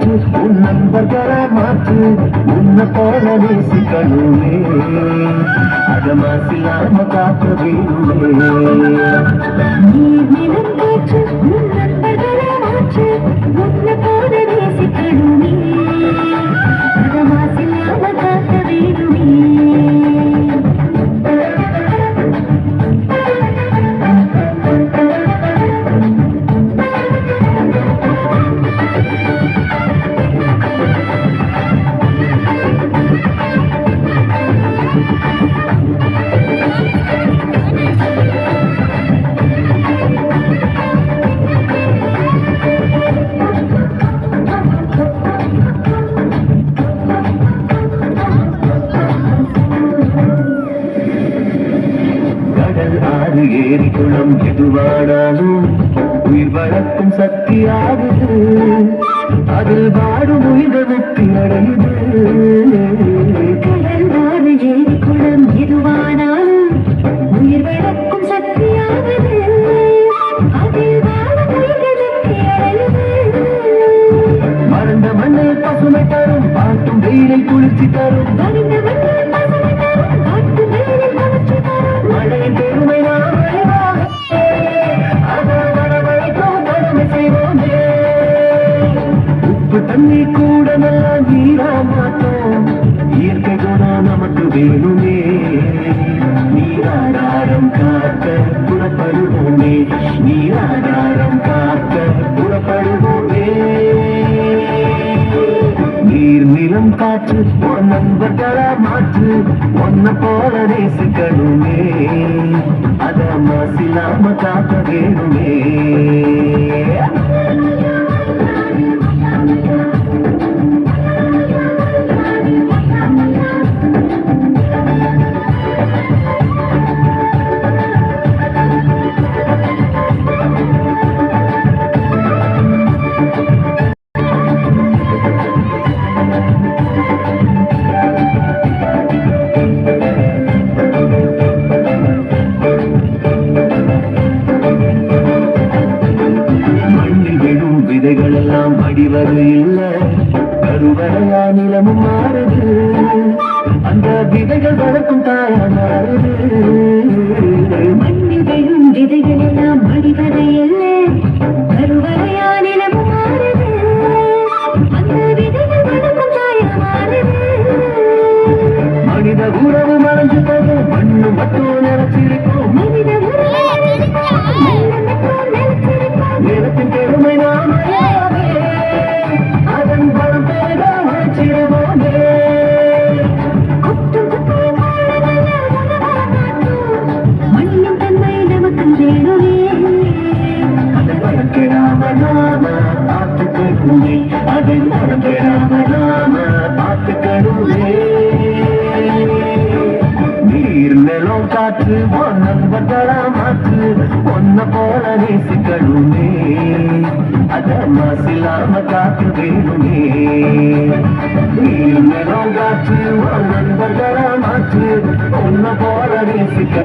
நண்பர்கள மாற்று உன்னை போல நேசிக்கணுமே அகமாசிலாம காக்க வேணுமே. ஏரி குளம் எதுவானாலும் உயிர் வளர்க்கும் சக்தியாகுது அதில் வாடும் உயிர்கள் முக்தி அடையுது. கடல் ஆறு ஏரி குளம் எதுவானாலும் உயிர் வளர்க்கும் அதில் அடையுது. மறந்த மண்ணில் பசுமை தரும் பாட்டும் வெயிலை குளிர்ச்சி தரும். தண்ணி கூட நல்லா நீரா மாட்டோம் இயற்கை குணம் நமக்கு வேணுமே. நீராதாரம் காக்க புறப்படுவோமே. நீராதாரம் காக்க புறப்படுவோமே. நீர் நிலம் காற்று உன் நண்பர்களா மாற்று ஒன்ன போல நேசிக்கணுமே. அத மசிலாம காக்க வேணுமே. எல்லாம் இல்லை. இல்ல கருவறையா நிலமும் மாறுது. அந்த விதைகள் வளர்க்கும் தாயா மாறுது. மண்ணில் விதைகள் எல்லாம் மடிவதையல்ல பார்த்துக்கணுமே அதை ராம நாம பார்த்துக்கணுமே நீர் நிலம் காற்று உன் நண்பர்களா மாற்று. ஒன்ன போல நேசிக்கணுமே அத மசிலாம காத்து வேணுமே நீர் நிலம் காற்று உன் நண்பர்களா மாற்று ஒன்ன போல நேசிக்க.